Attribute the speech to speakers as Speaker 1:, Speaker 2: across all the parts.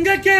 Speaker 1: ಸಂಘಕ್ಕೆ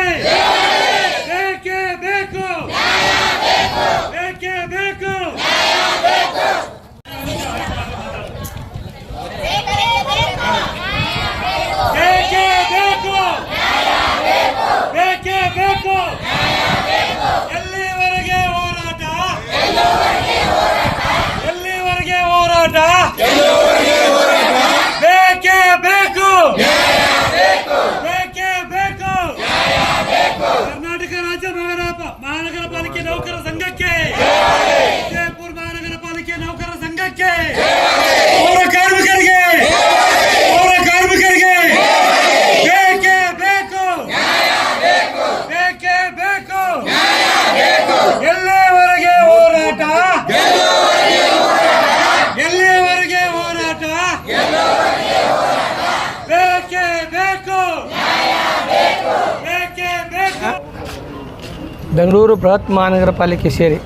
Speaker 2: ಬೆಂಗಳೂರು ಬೃಹತ್ ಮಹಾನಗರ ಪಾಲಿಕೆ ಸೇರಿ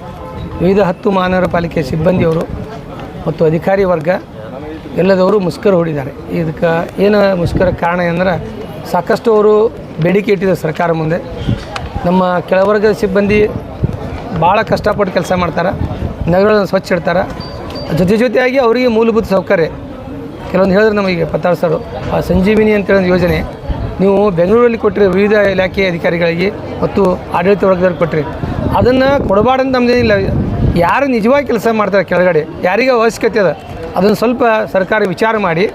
Speaker 2: ವಿವಿಧ ಹತ್ತು ಮಹಾನಗರ ಪಾಲಿಕೆ ಸಿಬ್ಬಂದಿಯವರು ಮತ್ತು ಅಧಿಕಾರಿ ವರ್ಗ ಎಲ್ಲದವರು ಮುಷ್ಕರ ಹೂಡಿದ್ದಾರೆ. ಇದಕ್ಕೆ ಏನು ಮುಷ್ಕರ ಕಾರಣ ಅಂದ್ರೆ ಸಾಕಷ್ಟು ಅವರು ಬೇಡಿಕೆ ಇಟ್ಟಿದ್ದಾರೆ ಸರ್ಕಾರ ಮುಂದೆ. ನಮ್ಮ ಕೆಳವರ್ಗದ ಸಿಬ್ಬಂದಿ ಭಾಳ ಕಷ್ಟಪಟ್ಟು ಕೆಲಸ ಮಾಡ್ತಾರೆ, ನಗರಗಳನ್ನು ಸ್ವಚ್ಛ ಇಡ್ತಾರೆ. ಜೊತೆ ಜೊತೆಯಾಗಿ ಅವರಿಗೆ ಮೂಲಭೂತ ಸೌಕರ್ಯ. ಕೆಲವೊಂದು ಹೇಳಿದ್ರೆ ನಮಗೆ ಪತ್ತಾಳು ಆ ಸಂಜೀವಿನಿ ಅಂತೇಳಿ ಒಂದು ಯೋಜನೆ ನೀವು ಬೆಂಗಳೂರಲ್ಲಿ ಕೊಟ್ಟರೆ ವಿವಿಧ ಇಲಾಖೆ ಅಧಿಕಾರಿಗಳಿಗೆ ಮತ್ತು ಆಡಳಿತ ವರ್ಗದವ್ರಿಗೆ ಕೊಟ್ಟರೆ. ಅದನ್ನು ಕೊಡಬಾರ್ದು ನಮ್ಮದೇನಿಲ್ಲ ಯಾರು ನಿಜವಾಗಿ ಕೆಲಸ ಮಾಡ್ತಾರೆ ಕೆಳಗಡೆ, ಯಾರಿಗೆ ಅವಶ್ಯಕತೆ ಅದ, ಅದನ್ನು ಸ್ವಲ್ಪ ಸರ್ಕಾರ ವಿಚಾರ ಮಾಡಿ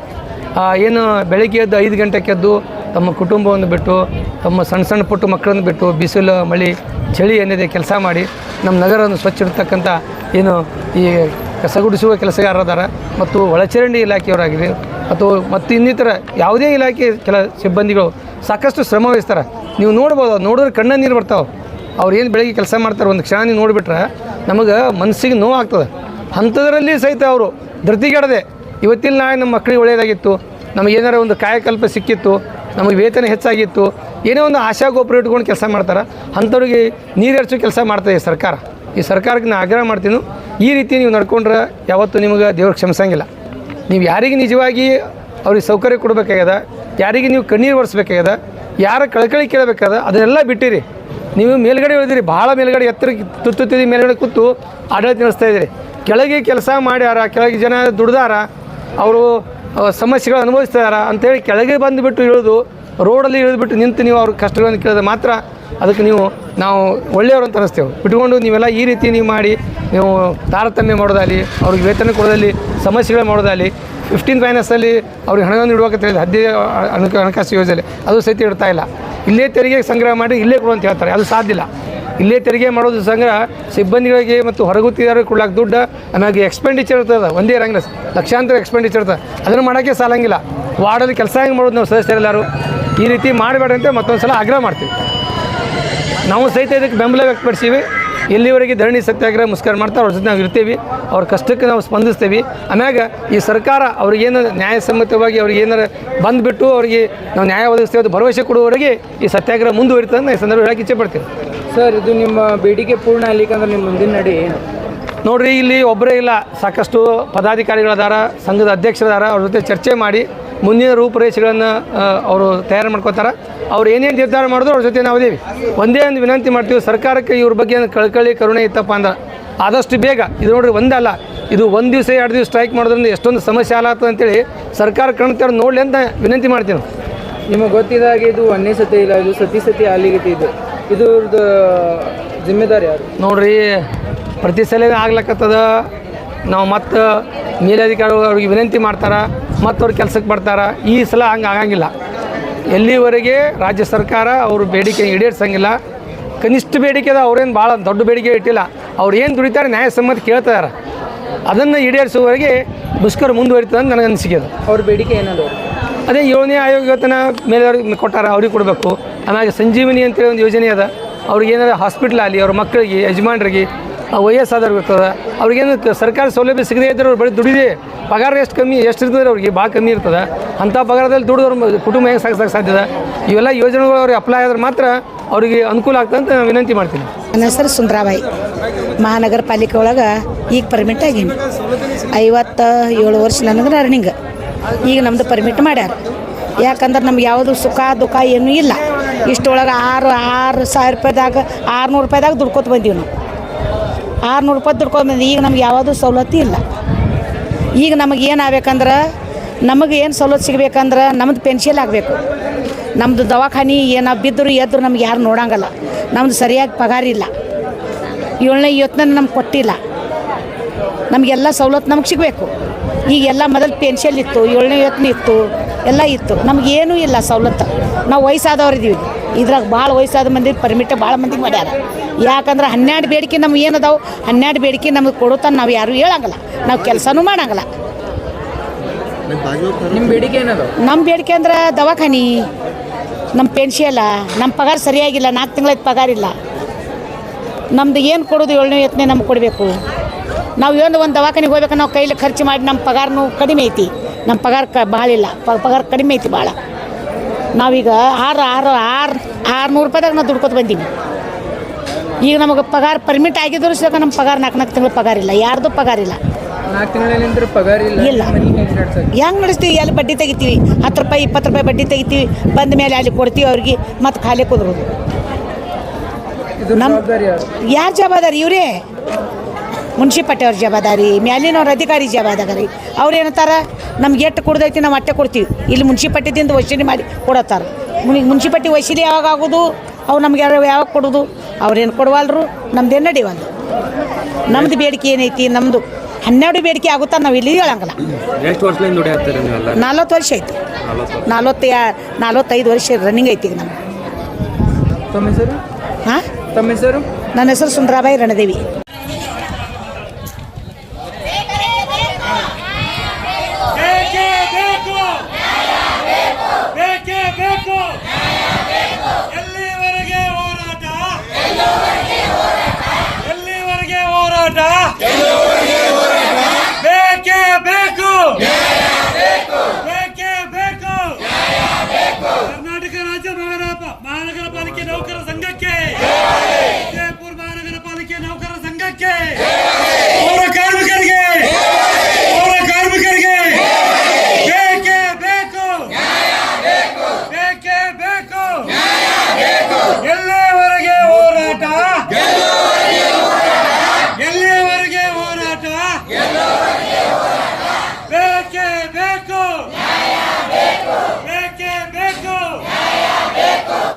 Speaker 2: ಏನು ಬೆಳಗ್ಗೆ ಎದ್ದು ಐದು ಗಂಟೆಗೆ ಎದ್ದು ತಮ್ಮ ಕುಟುಂಬವನ್ನು ಬಿಟ್ಟು, ತಮ್ಮ ಸಣ್ಣ ಸಣ್ಣ ಪುಟ್ಟ ಮಕ್ಕಳನ್ನು ಬಿಟ್ಟು ಬಿಸಿಲು, ಮಳೆ, ಚಳಿ ಏನಿದೆ ಕೆಲಸ ಮಾಡಿ, ನಮ್ಮ ನಗರವನ್ನು ಸ್ವಚ್ಛ ಇರ್ತಕ್ಕಂಥ ಏನು ಈ ಕಸಗುಡಿಸುವ ಕೆಲಸಗಾರರದಾರ ಮತ್ತು ಒಳಚರಂಡಿ ಇಲಾಖೆಯವರಾಗಿದೆ ಅಥವಾ ಮತ್ತು ಇನ್ನಿತರ ಯಾವುದೇ ಇಲಾಖೆ ಕೆಲ ಸಿಬ್ಬಂದಿಗಳು ಸಾಕಷ್ಟು ಶ್ರಮ ವಹಿಸ್ತಾರೆ. ನೀವು ನೋಡ್ಬೋದು, ನೋಡಿದ್ರೆ ಕಣ್ಣ ನೀರು ಬರ್ತಾವೆ. ಅವ್ರು ಏನು ಬೆಳಗ್ಗೆ ಕೆಲಸ ಮಾಡ್ತಾರೆ, ಒಂದು ಕ್ಷಣ ನೀವು ನೋಡಿಬಿಟ್ರೆ ನಮಗೆ ಮನಸ್ಸಿಗೆ ನೋವು ಆಗ್ತದೆ. ಅಂಥದ್ರಲ್ಲಿ ಸಹಿತ ಅವರು ಧೃತಿಗೆಡದೆ ಇವತ್ತಿನ ನಾಳೆ ನಮ್ಮ ಮಕ್ಕಳಿಗೆ ಒಳ್ಳೆಯದಾಗಿತ್ತು ನಮಗೆ ಏನಾರ ಒಂದು ಕಾಯಕಲ್ಪ ಸಿಕ್ಕಿತ್ತು, ನಮಗೆ ವೇತನ ಹೆಚ್ಚಾಗಿತ್ತು, ಏನೋ ಒಂದು ಆಶಾ ಗೋಪುರ ಇಟ್ಕೊಂಡು ಕೆಲಸ ಮಾಡ್ತಾರೆ? ಅಂಥವ್ರಿಗೆ ನೀರು ಹರಿಸೋ ಕೆಲಸ ಮಾಡ್ತದೆ ಸರ್ಕಾರ. ಈ ಸರ್ಕಾರಕ್ಕೆ ನಾನು ಆಗ್ರಹ ಮಾಡ್ತೀನಿ. ಈ ರೀತಿ ನೀವು ನಡ್ಕೊಂಡ್ರೆ ಯಾವತ್ತೂ ನಿಮಗೆ ದೇವ್ರಿಗೆ ಕ್ಷಮಿಸಂಗಿಲ್ಲ. ನೀವು ಯಾರಿಗೆ ನಿಜವಾಗಿ ಅವ್ರಿಗೆ ಸೌಕರ್ಯ ಕೊಡಬೇಕಾಗ್ಯದ, ಯಾರಿಗೆ ನೀವು ಕಣ್ಣೀರು ಒರೆಸ್ಬೇಕಾಗ್ಯದ, ಯಾರ ಕಳಕಳಿ ಕೇಳಬೇಕಾದ ಅದನ್ನೆಲ್ಲ ಬಿಟ್ಟಿರಿ. ನೀವು ಮೇಲ್ಗಡೆ ಇಳಿದಿರಿ ಭಾಳ ಮೇಲ್ಗಡೆ ಎತ್ತರಕ್ಕೆ ತುತ್ತುತ್ತಿದ್ದು ಮೇಲ್ಗಡೆ ಕೂತು ಆಡಳಿತ ನಡೆಸ್ತಾ ಇದ್ದೀರಿ. ಕೆಳಗೆ ಕೆಲಸ ಮಾಡ್ಯಾರ, ಕೆಳಗೆ ಜನ ದುಡ್ದಾರ, ಅವರು ಸಮಸ್ಯೆಗಳು ಅನುಭವಿಸ್ತಾರ ಅಂತೇಳಿ ಕೆಳಗೆ ಬಂದುಬಿಟ್ಟು ಇಳಿದು ರೋಡಲ್ಲಿ ಇಳಿದ್ಬಿಟ್ಟು ನಿಂತು ನೀವು ಅವ್ರ ಕಷ್ಟಗಳನ್ನು ಕೇಳಿದ್ರೆ ಮಾತ್ರ ಅದಕ್ಕೆ ನೀವು, ನಾವು ಒಳ್ಳೆಯವರು ಅಂತ ಅನಿಸ್ತೇವೆ ಬಿಟ್ಕೊಂಡು ನೀವೆಲ್ಲ ಈ ರೀತಿ ನೀವು ಮಾಡಿ, ನೀವು ತಾರತಮ್ಯ ಮಾಡೋದಾಗಲಿ, ಅವ್ರಿಗೆ ವೇತನ ಕೊಡೋದಲ್ಲಿ ಸಮಸ್ಯೆಗಳು ಮಾಡೋದಾಗಲಿ ಫಿಫ್ಟೀನ್ ಫೈನಾನ್ಸಲ್ಲಿ ಅವ್ರಿಗೆ ಹಣವನ್ನು ಇಡುವಂತ ಹೇಳಿದ ಹಣಕ ಹಣಕಾಸು ಯೋಜನೆ, ಅದು ಸಹಿತ ಇಡ್ತಾ ಇಲ್ಲ. ಇಲ್ಲೇ ತೆರಿಗೆ ಸಂಗ್ರಹ ಮಾಡಿ ಇಲ್ಲೇ ಕೊಡು ಅಂತ ಹೇಳ್ತಾರೆ. ಅದು ಸಾಧ್ಯ ಇಲ್ಲ. ಇಲ್ಲೇ ತೆರಿಗೆ ಮಾಡೋದು ಸಂಗ್ರಹ ಸಿಬ್ಬಂದಿಗಳಿಗೆ ಮತ್ತು ಹೊರಗುತ್ತಿದ್ದಾರೆ ಕೊಡ್ಲಾಕ ದುಡ್ಡು ಆಮೇಲೆ ಎಕ್ಸ್ಪೆಂಡಿಚರ್ ಇರ್ತದೆ ಒಂದೇ ರಂಗ ಲಕ್ಷಾಂತರ ಎಕ್ಸ್ಪೆಂಡಿಚರ್ ಇರ್ತದೆ. ಅದನ್ನು ಮಾಡೋಕ್ಕೆ ಸಾಲಂಗಿಲ್ಲ. ವಾರ್ಡಲ್ಲಿ ಕೆಲಸ ಹೆಂಗೆ ಮಾಡೋದು ನಾವು ಸದಸ್ಯರೆಲ್ಲರೂ? ಈ ರೀತಿ ಮಾಡಬೇಡ ಅಂತ ಮತ್ತೊಂದು ಸಲ ಆಗ್ರಹ ಮಾಡ್ತೀವಿ. ನಾವು ಸಹಿತ ಇದಕ್ಕೆ ಬೆಂಬಲ ವ್ಯಕ್ತಪಡಿಸೀವಿ ಇಲ್ಲಿವರೆಗೆ ಧರಣಿ ಸತ್ಯಾಗ್ರಹ ಮುಸ್ಕರ ಮಾಡ್ತಾರೆ ಅವ್ರ ಜೊತೆ ನಾವು ಇರ್ತೀವಿ. ಅವ್ರ ಕಷ್ಟಕ್ಕೆ ನಾವು ಸ್ಪಂದಿಸ್ತೀವಿ. ಆಮ್ಯಾಗ ಈ ಸರ್ಕಾರ ಅವ್ರಿಗೇನು ನ್ಯಾಯಸಮ್ಮತವಾಗಿ ಅವ್ರಿಗೆ ಏನಾರ ಬಂದುಬಿಟ್ಟು ಅವರಿಗೆ ನಾವು ನ್ಯಾಯ ಒದಗಿಸ್ತೇವೆ ಅದು ಭರವಸೆ ಕೊಡುವವರೆಗೆ ಈ ಸತ್ಯಾಗ್ರಹ ಮುಂದುವರಿತದೆ ಅಂತ ಈ ಸಂದರ್ಭ ಹೇಳಕ್ಕೆ ಇಚ್ಛೆ ಪಡ್ತೀನಿ.
Speaker 3: ಸರ್ ಇದು ನಿಮ್ಮ ಬೇಡಿಕೆ ಪೂರ್ಣ ಆಗ್ಲಿಕ್ಕಂದ್ರೆ ನಿಮ್ಮ ಮುಂದಿನ ನಡಿ
Speaker 2: ನೋಡ್ರಿ ಇಲ್ಲಿ ಒಬ್ಬರೇ ಇಲ್ಲ. ಸಾಕಷ್ಟು ಪದಾಧಿಕಾರಿಗಳದಾರ ಸಂಘದ ಅಧ್ಯಕ್ಷರದಾರ ಅವ್ರ ಜೊತೆ ಚರ್ಚೆ ಮಾಡಿ ಮುಂದಿನ ರೂಪುರೇಷೆಗಳನ್ನು ಅವರು ತಯಾರು ಮಾಡ್ಕೋತಾರೆ. ಅವ್ರು ಏನೇನು ನಿರ್ಧಾರ ಮಾಡಿದ್ರು ಅವ್ರ ಜೊತೆ ನಾವು ಇದ್ದೀವಿ ಒಂದೇ ಒಂದು ವಿನಂತಿ ಮಾಡ್ತೀವಿ ಸರ್ಕಾರಕ್ಕೆ ಇವ್ರ ಬಗ್ಗೆ ಏನು ಕಳ್ಕಳಿ ಕರುಣೆ ಇತ್ತಪ್ಪ ಅಂದ್ರೆ. ಆದಷ್ಟು ಬೇಗ ಇದು ನೋಡ್ರಿ ಒಂದಲ್ಲ ಇದು ಒಂದು ದಿವಸ ಎರಡು ದಿವಸ ಸ್ಟ್ರೈಕ್ ಮಾಡೋದ್ರಿಂದ ಎಷ್ಟೊಂದು ಸಮಸ್ಯೆ ಆಲಾಗ್ತದೆ ಅಂತೇಳಿ ಸರ್ಕಾರ ಕಣ್ತಾರೆ ನೋಡಲಿ ಅಂತ ವಿನಂತಿ ಮಾಡ್ತೀವಿ
Speaker 3: ನಿಮಗೆ ಗೊತ್ತಿದ ಹಾಗೆ ಇದು ಒಂದೇ ಸತಿ ಇಲ್ಲ ಇದು ಸತಿ ಸತಿ ಅಲ್ಲಿಗೆ ಇದೆ. ಇದ್ರದ್ದು ಜಿಮ್ಮೆದಾರಿ ಯಾರು?
Speaker 2: ನೋಡ್ರಿ ಪ್ರತಿ ಸಲ ಆಗ್ಲಕ್ಕತ್ತದ ನಾವು ಮತ್ತು ಮೇಲಧಿಕಾರಿಗಳು ಅವ್ರಿಗೆ ವಿನಂತಿ ಮಾಡ್ತಾರೆ. ಮತ್ತು ಅವ್ರು ಕೆಲಸಕ್ಕೆ ಬರ್ತಾರೆ? ಈ ಸಲ ಹಂಗೆ ಆಗಂಗಿಲ್ಲ. ಎಲ್ಲಿವರೆಗೆ ರಾಜ್ಯ ಸರ್ಕಾರ ಅವರು ಬೇಡಿಕೆ ಈಡೇರಿಸಂಗಿಲ್ಲ. ಕನಿಷ್ಠ ಬೇಡಿಕೆ ಅದ ಅವ್ರೇನು ಭಾಳ ದೊಡ್ಡ ಬೇಡಿಕೆ ಇಟ್ಟಿಲ್ಲ. ಅವ್ರು ಏನು ದುಡಿತಾರೆ ನ್ಯಾಯಸಮ್ಮತ ಕೇಳ್ತಾರೆ. ಅದನ್ನು ಈಡೇರಿಸುವವರೆಗೆ ಮುಷ್ಕರ ಮುಂದುವರಿತದೆ ಅಂತ ನನಗೆ ಅನಿಸಿಕೆ ಅದು.
Speaker 3: ಅವ್ರ ಬೇಡಿಕೆ ಏನದು?
Speaker 2: ಅದೇ ಏಳನೇ ಆಯೋಗ ಇವತ್ತಿನ ಮೇಲೆ ಅವ್ರಿಗೆ ಕೊಟ್ಟಾರ ಅವ್ರಿಗೆ ಕೊಡಬೇಕು. ಆಮೇಲೆ ಸಂಜೀವಿನಿ ಅಂತೇಳಿ ಒಂದು ಯೋಜನೆ ಅದ. ಅವ್ರಿಗೆ ಏನಾದ್ರು ಹಾಸ್ಪಿಟ್ಲ್ ಆಗಲಿ ಅವ್ರ ಮಕ್ಕಳಿಗೆ ಯಜಮಾನ್ರಿಗೆ ವಯಸ್ಸಾದವ್ರಿಗೆ ಇರ್ತದೆ ಅವ್ರಿಗೇನು ಸರ್ಕಾರಿ ಸೌಲಭ್ಯ ಸಿಗದೇ ಇದ್ದರೆ ಅವ್ರು ಬರೀ ದುಡಿದು ಪಗಾರ ಎಷ್ಟು ಕಮ್ಮಿ, ಎಷ್ಟು ಇರ್ತದೆ ಅವ್ರಿಗೆ? ಭಾಳ ಕಮ್ಮಿ ಇರ್ತದೆ. ಅಂಥ ಪಗಾರದಲ್ಲಿ ದುಡಿದವ್ರ ಕುಟುಂಬ ಹೆಂಗೆ ಸಾಗಿಸೋಕೆ ಸಾಧ್ಯದ ಇವೆಲ್ಲ ಯೋಜನೆಗಳು ಅವ್ರಿಗೆ ಅಪ್ಲೈ ಆದ್ರೆ ಮಾತ್ರ ಅವರಿಗೆ ಅನುಕೂಲ ಆಗ್ತದೆ ಅಂತ ವಿನಂತಿ ಮಾಡ್ತೀನಿ.
Speaker 4: ನನ್ನ ಹೆಸರು ಸುಂದ್ರಾಬಾಯಿ. ಮಹಾನಗರ ಪಾಲಿಕೆ ಒಳಗೆ ಈಗ ಪರ್ಮಿಟ್ ಆಗೀನಿ. ಐವತ್ತ ಏಳು ವರ್ಷ ನನಗೆ ರನ್ನಿಂಗ್ ಈಗ ನಮ್ಮದು ಪರ್ಮಿಟ್ ಮಾಡ್ಯಾರ. ಯಾಕಂದ್ರೆ ನಮ್ಗೆ ಯಾವುದು ಸುಖ ದುಃಖ ಏನೂ ಇಲ್ಲ. ಇಷ್ಟೊಳಗೆ ಆರು ಆರು ಸಾವಿರ ರೂಪಾಯಿದಾಗ, ಆರುನೂರು ರೂಪಾಯಿದಾಗ ದುಡ್ಕೊತ ಬಂದೀವಿ ನಾವು. ಆರುನೂರು ರೂಪಾಯಿ ದುಡ್ಕೊಂಡ್ಬಂದು ಈಗ ನಮ್ಗೆ ಯಾವುದೂ ಸವಲತ್ತು ಇಲ್ಲ. ಈಗ ನಮಗೆ ಏನು ಆಗ್ಬೇಕಂದ್ರೆ ನಮಗೆ ಏನು ಸವಲತ್ತು ಸಿಗ್ಬೇಕಂದ್ರೆ ನಮ್ಮದು ಪೆನ್ಷನ್ ಆಗಬೇಕು. ನಮ್ಮದು ದವಾಖಾನೆ ಏನೋ ಬಿದ್ದರೂ ಎದ್ರು ನಮ್ಗೆ ಯಾರು ನೋಡೋಂಗಲ್ಲ. ನಮ್ದು ಸರಿಯಾಗಿ ಪಗಾರ ಇಲ್ಲ. ಏಳನೇ ಇವತ್ತಿನ ನಮ್ಗೆ ಕೊಟ್ಟಿಲ್ಲ. ನಮಗೆಲ್ಲ ಸವಲತ್ತು ನಮ್ಗೆ ಸಿಗಬೇಕು. ಈಗ ಎಲ್ಲ ಮೊದಲು ಪೆನ್ಷನ್ ಇತ್ತು, ಏಳನೇ ಇವತ್ತಿನ ಇತ್ತು, ಎಲ್ಲ ಇತ್ತು. ನಮಗೇನೂ ಇಲ್ಲ ಸವಲತ್ತು. ನಾವು ವಯಸ್ಸಾದವ್ರು ಇದೀವಿ ಇದ್ರಾಗ ಭಾಳ ವಯಸ್ಸಾದ ಮಂದಿ ಪರ್ಮಿಟ್ ಭಾಳ ಮಂದಿಗೆ ಮಾಡ್ಯಾರ. ಯಾಕಂದ್ರೆ ಹನ್ನೆರಡು ಬೇಡಿಕೆ ನಮ್ಗೆ ಏನದಾವು? ಹನ್ನೆರಡು ಬೇಡಿಕೆ ನಮಗೆ ಕೊಡುತ್ತಾನೆ ನಾವು ಯಾರೂ ಹೇಳಂಗಿಲ್ಲ. ನಾವು ಕೆಲಸನೂ ಮಾಡಂಗಿಲ್ಲ.
Speaker 3: ನಿಮ್ಮ ಬೇಡಿಕೆ ಏನದು
Speaker 4: ನಮ್ಮ ಬೇಡಿಕೆ ಅಂದ್ರೆ ದವಾಖಾನಿ ನಮ್ಮ ಪೆನ್ಷನ್ ನಮ್ಮ ಪಗಾರ ಸರಿಯಾಗಿಲ್ಲ ನಾಲ್ಕು ತಿಂಗಳಾಯ್ತು ಪಗಾರ ಇಲ್ಲ. ನಮ್ದು ಏನು ಕೊಡೋದು ಏಳನೇ ಯತ್ನೆ ನಮ್ಗೆ ಕೊಡಬೇಕು. ನಾವು ಏನು ಒಂದು ದವಾಖಾನಿಗೆ ಹೋಗ್ಬೇಕು ನಾವು ಕೈಲಿ ಖರ್ಚು ಮಾಡಿ ನಮ್ಮ ಪಗಾರನೂ ಕಡಿಮೆ ಐತಿ. ನಮ್ಮ ಪಗಾರ ಕ ಭಾಳ ಇಲ್ಲ. ಪಗಾರ ಕಡಿಮೆ ಐತಿ ಭಾಳ. ನಾವೀಗ ಆರು ಆರು ಆರು ಆರುನೂರು ರೂಪಾಯಿದಾಗ ನಾವು ದುಡ್ಕೊತ ಬಂದೀವಿ. ಈಗ ನಮಗೆ ಪಗಾರ ಪರ್ಮಿಟ್ ಆಗಿದ್ರು ಸಹ ನಮ್ಮ ಪಗಾರ ನಾಲ್ಕು ನಾಲ್ಕು ತಿಂಗಳು ಪಗಾರ ಇಲ್ಲ. ಯಾರ್ದು ಪಗಾರ ಇಲ್ಲ.
Speaker 3: ಇಲ್ಲ. ಹೆಂಗೆ
Speaker 4: ನಡೆಸ್ತೀವಿ? ಎಲ್ಲಿ ಬಡ್ಡಿ ತೆಗಿತೀವಿ? ಹತ್ತು ರೂಪಾಯಿ ಇಪ್ಪತ್ತು ರೂಪಾಯಿ ಬಡ್ಡಿ ತೆಗಿತೀವಿ. ಬಂದ ಮೇಲೆ ಅಲ್ಲಿ ಕೊಡ್ತೀವಿ ಅವ್ರಿಗೆ ಮತ್ತೆ ಖಾಲಿ ಕುದ್ರೋದು.
Speaker 3: ಇದು
Speaker 4: ನಮ್-
Speaker 3: ಜವಾಬ್ದಾರಿ ಯಾರು?
Speaker 4: ಯಾರು ಜವಾಬ್ದಾರಿ? ಇವರೇ? ಮುನ್ಸಿಪಲ್ಟಿ ಅವ್ರ ಜವಾಬ್ದಾರಿ ಮ್ಯಾಲಿನವ್ರ ಅಧಿಕಾರಿ ಜವಾಬ್ದಾರಿ ಅವ್ರು ಏನಂತಾರೆ ನಮ್ಗೆ ಎಷ್ಟು ಕೊಡ್ದೈತಿ ನಾವು ಅಟ್ಟೆ ಕೊಡ್ತೀವಿ. ಇಲ್ಲಿ ಮುನ್ಸಿಪಾಲ್ಟಿದಿಂದ ವಸೂಲಿ ಮಾಡಿ ಕೊಡತ್ತಾರೆ. ಮುನಿ ಮುನ್ಸಿಪಾಲ್ಟಿ ವಸೂಲಿ ಯಾವಾಗ ಆಗೋದು? ಅವ್ರು ನಮ್ಗೆ ಯಾರು ಯಾವಾಗ ಕೊಡೋದು? ಅವ್ರೇನು ಕೊಡವಲ್ರು? ನಮ್ದೇನು ನಡೆಯವಲ್ಲ ನಮ್ದು ಬೇಡಿಕೆ ಏನೈತಿ? ನಮ್ಮದು ಹನ್ನೆರಡು ಬೇಡಿಕೆ ಆಗುತ್ತಾ ನಾವು ಇಲ್ಲಿ ಹೇಳಂಗಿಲ್ಲ. ನಲ್ವತ್ತು ವರ್ಷ ಐತಿ. ನಲ್ವತ್ತು ನಲ್ವತ್ತೈದು ವರ್ಷ ರನ್ನಿಂಗ್ ಐತಿ ಈಗ
Speaker 3: ನಮ್ಮ
Speaker 4: ಹಾಂ?
Speaker 3: ತಮ್ಮ ಹೆಸರು?
Speaker 4: ನನ್ನ ಹೆಸರು ಸುಂದರಾಬಾಯಿ ರಣದೇವಿ.